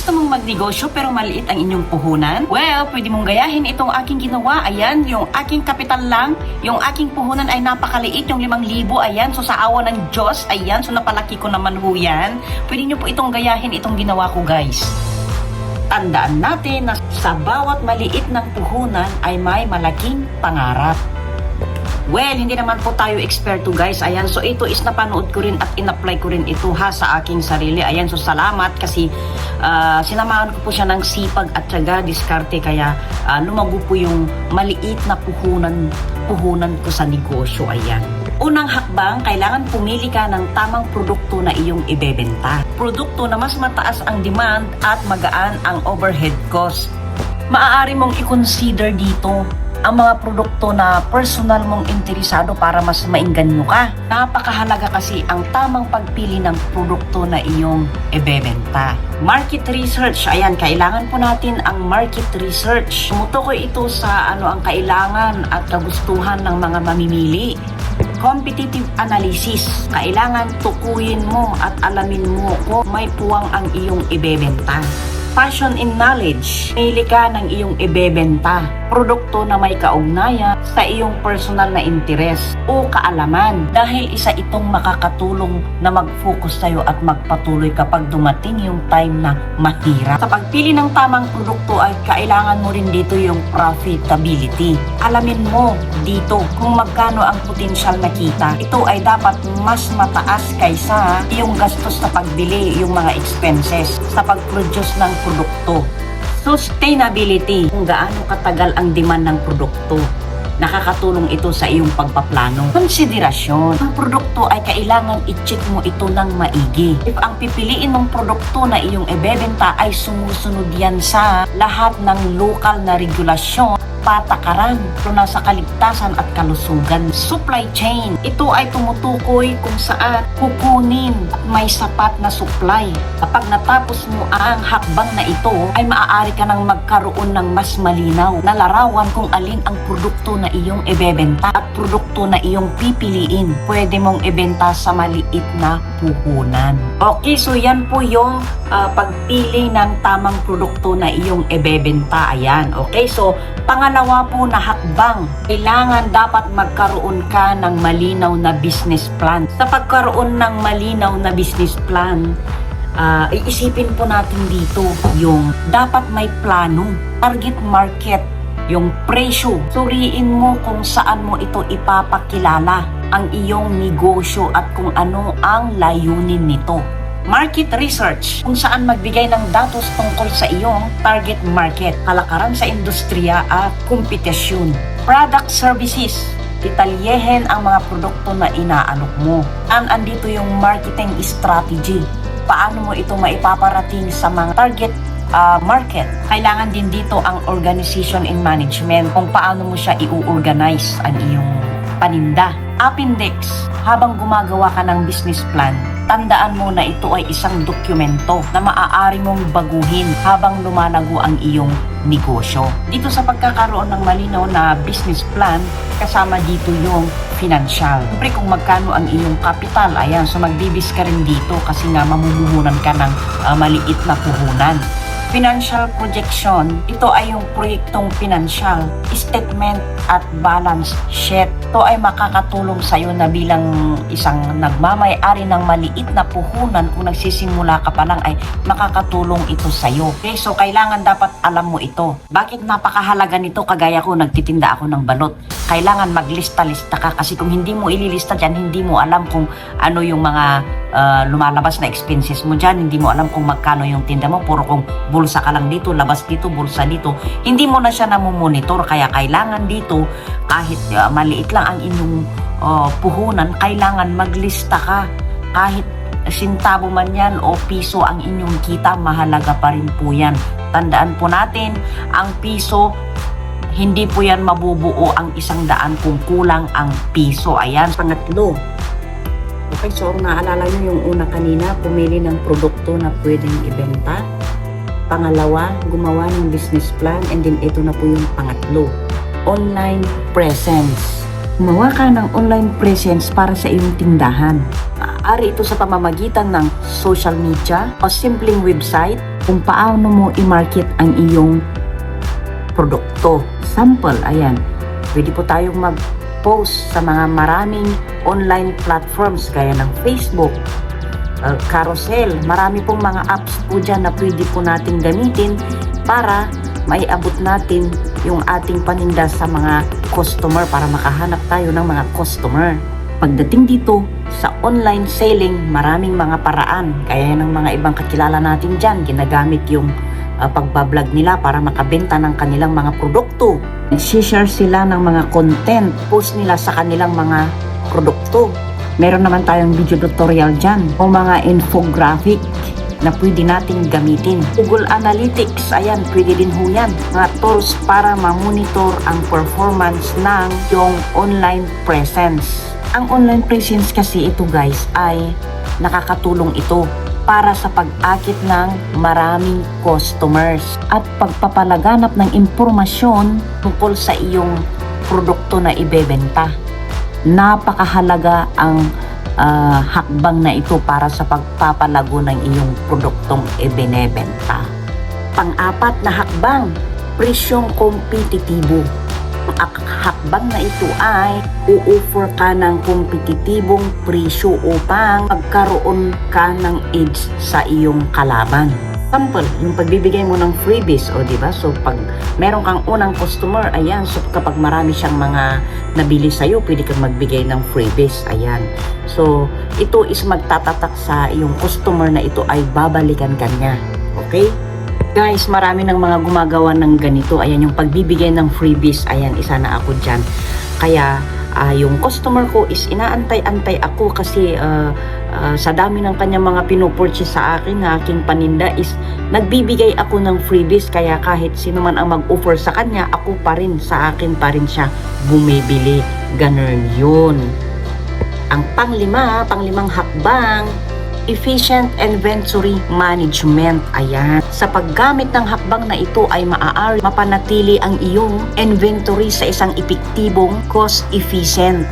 Gusto mong magnegosyo pero maliit ang inyong puhunan? Well, pwede mong gayahin itong aking ginawa. Ayan, yung aking kapital lang, yung aking puhunan ay napakaliit, yung 5,000. Ayan, so sa awa ng Diyos, ayan, so napalaki ko naman ho yan. Pwede nyo po itong gayahin, itong ginawa ko guys. Tandaan natin na sa bawat maliit ng puhunan ay may malaking pangarap. Well, hindi naman po tayo eksperto guys. Ayan, so ito is napanood ko rin at in-apply ko rin ito ha sa aking sarili. Ayan, so salamat kasi ah, sinamahan ko po siya ng sipag at syaga, diskarte. Kaya ah, lumago po yung maliit na puhunan, puhunan ko sa negosyo. Ayan. Unang hakbang, kailangan pumili ka ng tamang produkto na iyong ibebenta. Produkto na mas mataas ang demand at magaan ang overhead cost maaari mong i-consider dito ang mga produkto na personal mong interesado para mas maingganyo ka. Napakahalaga kasi ang tamang pagpili ng produkto na iyong ibebenta. Market research, ayan, kailangan po natin ang market research. Tumutukoy ito sa ano ang kailangan at kagustuhan ng mga mamimili. Competitive analysis. Kailangan tukuyin mo at alamin mo kung may puwang ang iyong ibebenta. Passion in knowledge. Pili ka ng iyong ibebenta. Produkto na may kaugnayan sa iyong personal na interes o kaalaman dahil isa itong makakatulong na mag-focus tayo at magpatuloy kapag dumating yung time na mahirap. Sa pagpili ng tamang produkto ay kailangan mo rin dito yung profitability. Alamin mo dito kung magkano ang potensyal na kita. Ito ay dapat mas mataas kaysa yung gastos sa pagbili, yung mga expenses sa pag-produce ng produkto. Sustainability, kung gaano katagal ang demand ng produkto. Nakakatulong ito sa iyong pagpaplano. Konsiderasyon, ang produkto ay kailangan i-check mo ito ng maigi. If ang pipiliin mong produkto na iyong ibebenta ay sumusunod yan sa lahat ng lokal na regulasyon, patakaran, na sa kaligtasan at kalusugan. Supply chain, ito ay tumutukoy kung saan kukunin at may sapat na supply. Kapag natapos mo ang hakbang na ito, ay maaari ka nang magkaroon ng mas malinaw na larawan kung alin ang produkto na iyong ibebenta at produkto na iyong pipiliin. Pwede mong ibenta sa maliit na puhunan. Okay, so yan po yung ah, pagpili ng tamang produkto na iyong ibebenta. Ayan, okay? So, pangalawa po na hakbang, kailangan dapat magkaroon ka ng malinaw na business plan. Sa pagkaroon ng malinaw na business plan, ah, iisipin po natin dito yung dapat may plano, target market, yung presyo. Suriin mo kung saan mo ito ipapakilala ang iyong negosyo at kung ano ang layunin nito. Market research, kung saan magbigay ng datos tungkol sa iyong target market, kalakaran sa industriya at kompetisyon. Product services, detalyehin ang mga produkto na inaalok mo. An andito yung marketing strategy. Paano mo ito maipaparating sa mga target uh, market. Kailangan din dito ang organization and management kung paano mo siya i-organize ang iyong paninda. Appendix, habang gumagawa ka ng business plan, tandaan mo na ito ay isang dokumento na maaari mong baguhin habang lumalago ang iyong negosyo. Dito sa pagkakaroon ng malinaw na business plan, kasama dito yung financial. Siyempre kung magkano ang iyong capital, ayan, so magbibis ka rin dito kasi nga mamumuhunan ka ng ah, maliit na puhunan. Financial projection, ito ay yung proyektong financial, statement at balance sheet. Ito ay makakatulong sa iyo na bilang isang nagmamay-ari ng maliit na puhunan kung nagsisimula ka pa lang ay makakatulong ito sa iyo. Okay, so kailangan dapat alam mo ito. Bakit napakahalaga nito kagaya ko nagtitinda ako ng balot? Kailangan maglista-lista ka kasi kung hindi mo ililista dyan, hindi mo alam kung ano yung mga uh, lumalabas na expenses mo dyan, hindi mo alam kung magkano yung tinda mo, puro kung bulsa ka lang dito, labas dito, bulsa dito, hindi mo na siya namumonitor, kaya kailangan dito, kahit uh, maliit lang ang inyong uh, puhunan, kailangan maglista ka, kahit sintabo man yan o piso ang inyong kita, mahalaga pa rin po yan. Tandaan po natin, ang piso hindi po yan mabubuo ang isang daan kung kulang ang piso. Ayan, pangatlo, Okay, so kung naalala nyo yung una kanina, pumili ng produkto na pwedeng ibenta. Pangalawa, gumawa ng business plan. And then ito na po yung pangatlo, online presence. Gumawa ka ng online presence para sa iyong tindahan. Maaari ito sa pamamagitan ng social media o simpleng website kung paano mo i-market ang iyong produkto. Sample, ayan. Pwede po tayong mag-post sa mga maraming online platforms gaya ng Facebook, uh, carousel. Marami pong mga apps po dyan na pwede po natin gamitin para maiabot natin yung ating paninda sa mga customer para makahanap tayo ng mga customer. Pagdating dito sa online selling, maraming mga paraan. Kaya ng mga ibang kakilala natin dyan, ginagamit yung uh, pagbablog nila para makabenta ng kanilang mga produkto. Share sila ng mga content, post nila sa kanilang mga produkto. Meron naman tayong video tutorial dyan o mga infographic na pwede natin gamitin. Google Analytics, ayan, pwede din ho yan. Mga tools para ma-monitor ang performance ng yung online presence. Ang online presence kasi ito guys ay nakakatulong ito para sa pag-akit ng maraming customers at pagpapalaganap ng impormasyon tungkol sa iyong produkto na ibebenta. Napakahalaga ang ah, hakbang na ito para sa pagpapalago ng iyong produktong ibinebenta. Pang-apat na hakbang, presyong kompetitibo. Ang ak- hakbang na ito ay u-offer ka ng kompetitibong presyo upang magkaroon ka ng edge sa iyong kalaban. Sample, yung pagbibigay mo ng freebies, o di ba? So pag meron kang unang customer, ayan, so kapag marami siyang mga nabili sa'yo, pwede kang magbigay ng freebies, ayan. So ito is magtatatak sa yung customer na ito ay babalikan kanya. Okay? Guys, marami ng mga gumagawa ng ganito. Ayan, yung pagbibigay ng freebies. Ayan, isa na ako dyan. Kaya, ah, yung customer ko is inaantay-antay ako kasi ah, ah, sa dami ng kanyang mga pinupurchase sa akin, na aking paninda is nagbibigay ako ng freebies. Kaya kahit sino man ang mag-offer sa kanya, ako pa rin, sa akin pa rin siya bumibili. Ganun yun. Ang panglima, panglimang hakbang, efficient inventory management. Ayan. Sa paggamit ng hakbang na ito ay maaari mapanatili ang iyong inventory sa isang epektibong cost efficient.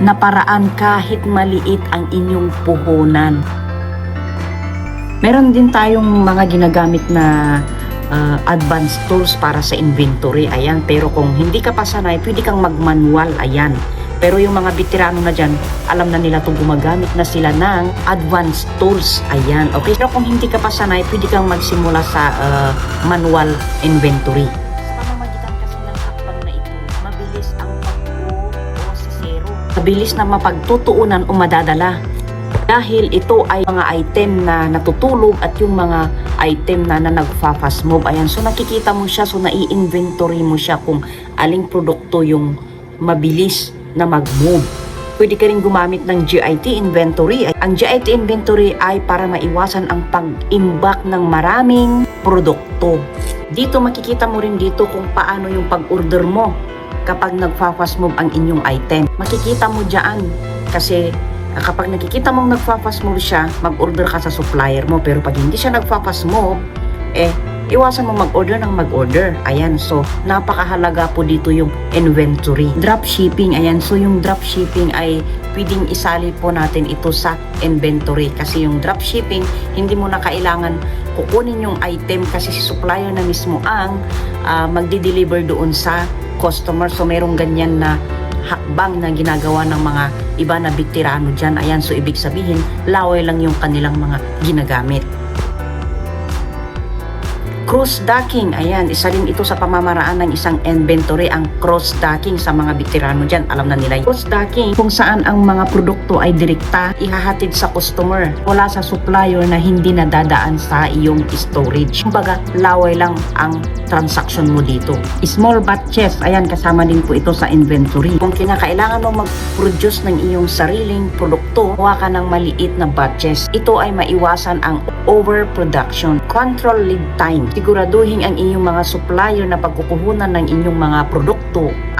na paraan kahit maliit ang inyong puhunan. Meron din tayong mga ginagamit na uh, advanced tools para sa inventory. Ayan, pero kung hindi ka pa sanay, pwede kang mag-manual. Ayan. Pero yung mga veterano na dyan, alam na nila itong gumagamit na sila ng advanced tools. Ayan, okay? Pero kung hindi ka pa sanay, pwede kang magsimula sa uh, manual inventory. Mabilis na mapagtutuunan o madadala. Dahil ito ay mga item na natutulog at yung mga item na, na nagfa-fast move. Ayan, so nakikita mo siya, so nai-inventory mo siya kung aling produkto yung mabilis na mag-move. Pwede ka rin gumamit ng GIT inventory. Ang GIT inventory ay para maiwasan ang pag-imbak ng maraming produkto. Dito makikita mo rin dito kung paano yung pag-order mo kapag nagfa-fast move ang inyong item. Makikita mo dyan kasi kapag nakikita mong nagfa-fast move siya, mag-order ka sa supplier mo. Pero pag hindi siya nagfa-fast move, eh, iwasan mo mag-order ng mag-order. Ayan, so napakahalaga po dito yung inventory. Drop shipping, ayan, so yung drop shipping ay pwedeng isali po natin ito sa inventory kasi yung drop shipping, hindi mo na kailangan kukunin yung item kasi si supplier na mismo ang ah, magdi-deliver doon sa customer. So merong ganyan na hakbang na ginagawa ng mga iba na veterano dyan. Ayan, so ibig sabihin, laway lang yung kanilang mga ginagamit. Cross-docking, ayan, isa rin ito sa pamamaraan ng isang inventory, ang cross-docking sa mga veterano dyan. Alam na nila yun. Cross-docking, kung saan ang mga produkto ay direkta ihahatid sa customer wala sa supplier na hindi nadadaan sa iyong storage. Kumbaga, laway lang ang transaction mo dito. Small batches, ayan, kasama din po ito sa inventory. Kung kinakailangan mo mag-produce ng iyong sariling produkto, kuha ka ng maliit na batches. Ito ay maiwasan ang overproduction. Control lead time. Siguraduhin ang inyong mga supplier na pagkukuhunan ng inyong mga produkto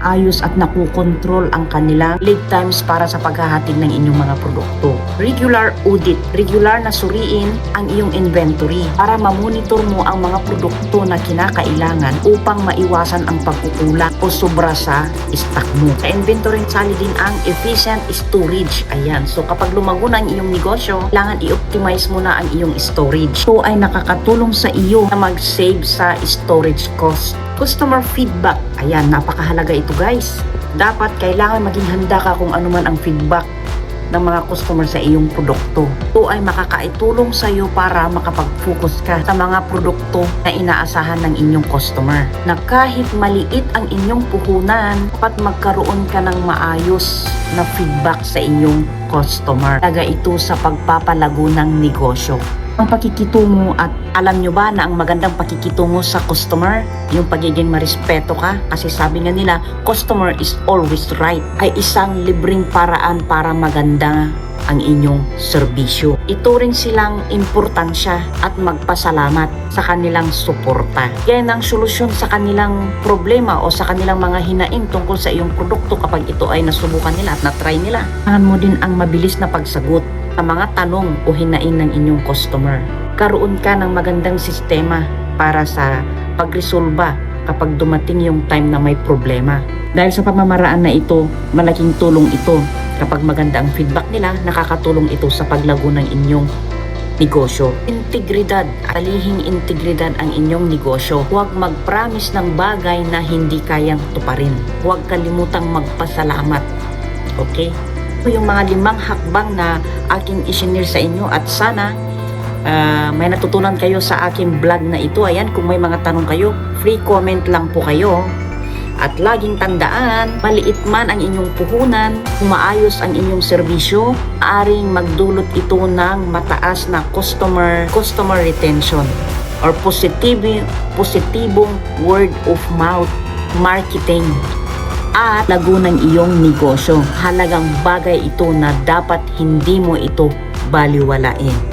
ayos at nakukontrol ang kanilang lead times para sa paghahatid ng inyong mga produkto. Regular audit, regular na suriin ang iyong inventory para mamonitor mo ang mga produkto na kinakailangan upang maiwasan ang pagkukulang o sobra sa stock mo. Sa inventory sali din ang efficient storage. Ayan, so kapag lumago na ang iyong negosyo, kailangan i-optimize mo na ang iyong storage. Ito ay nakakatulong sa iyo na mag-save sa storage cost. Customer feedback. Ayan, napakahalaga ito guys. Dapat kailangan maging handa ka kung ano man ang feedback ng mga customer sa iyong produkto. Ito ay makakaitulong sa iyo para makapag-focus ka sa mga produkto na inaasahan ng inyong customer. Na kahit maliit ang inyong puhunan, dapat magkaroon ka ng maayos na feedback sa inyong customer. Taga ito sa pagpapalago ng negosyo. Ang pakikitungo at alam nyo ba na ang magandang pakikitungo sa customer, yung pagiging marespeto ka, kasi sabi nga nila, customer is always right, ay isang libreng paraan para maganda ang inyong serbisyo. Ito rin silang importansya at magpasalamat sa kanilang suporta. Yan ang solusyon sa kanilang problema o sa kanilang mga hinaing tungkol sa iyong produkto kapag ito ay nasubukan nila at na-try nila. Kailangan mo din ang mabilis na pagsagot sa mga tanong o hinaing ng inyong customer. Karoon ka ng magandang sistema para sa pagresolba kapag dumating yung time na may problema. Dahil sa pamamaraan na ito, malaking tulong ito. Kapag maganda ang feedback nila, nakakatulong ito sa paglago ng inyong negosyo. Integridad, alihing integridad ang inyong negosyo. Huwag mag-promise ng bagay na hindi kayang tuparin. Huwag kalimutang magpasalamat. Okay? Ito yung mga limang hakbang na aking isinir sa inyo at sana ah, may natutunan kayo sa aking vlog na ito. Ayan, kung may mga tanong kayo, free comment lang po kayo. At laging tandaan, maliit man ang inyong puhunan, kung maayos ang inyong serbisyo, aaring magdulot ito ng mataas na customer customer retention or positive, positibong word of mouth marketing at lago ng iyong negosyo. Halagang bagay ito na dapat hindi mo ito baliwalain.